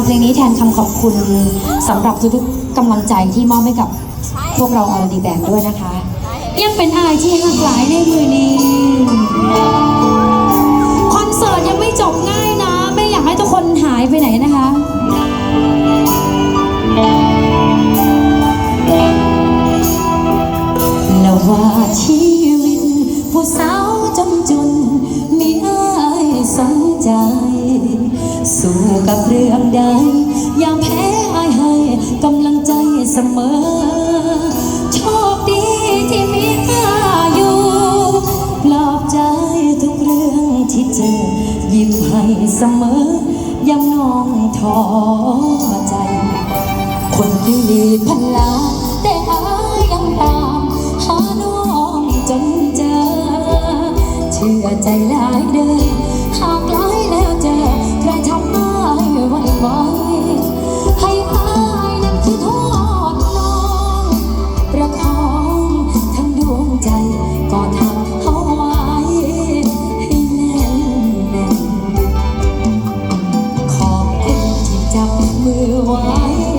ำเพลงนี้แทนคำขอบคุณสำหรับทุกๆกำลังใจที่มอบให้กับพวกเราออร์ดีแบนด้วยนะคะ ยังเป็นอายที่หักหลายในมือนี้ สมอ โชคดีที่มีอาอยู่ปลอบใจทุกเรื่องที่เจอยิ้มให้เสมอยามน้องท้อใจ คนที่มีพลาแต่อายยังตามหาน้องจนเจอ เชื่อใจหลายเดินหากหลายแล้วเจอใครทำ ไว้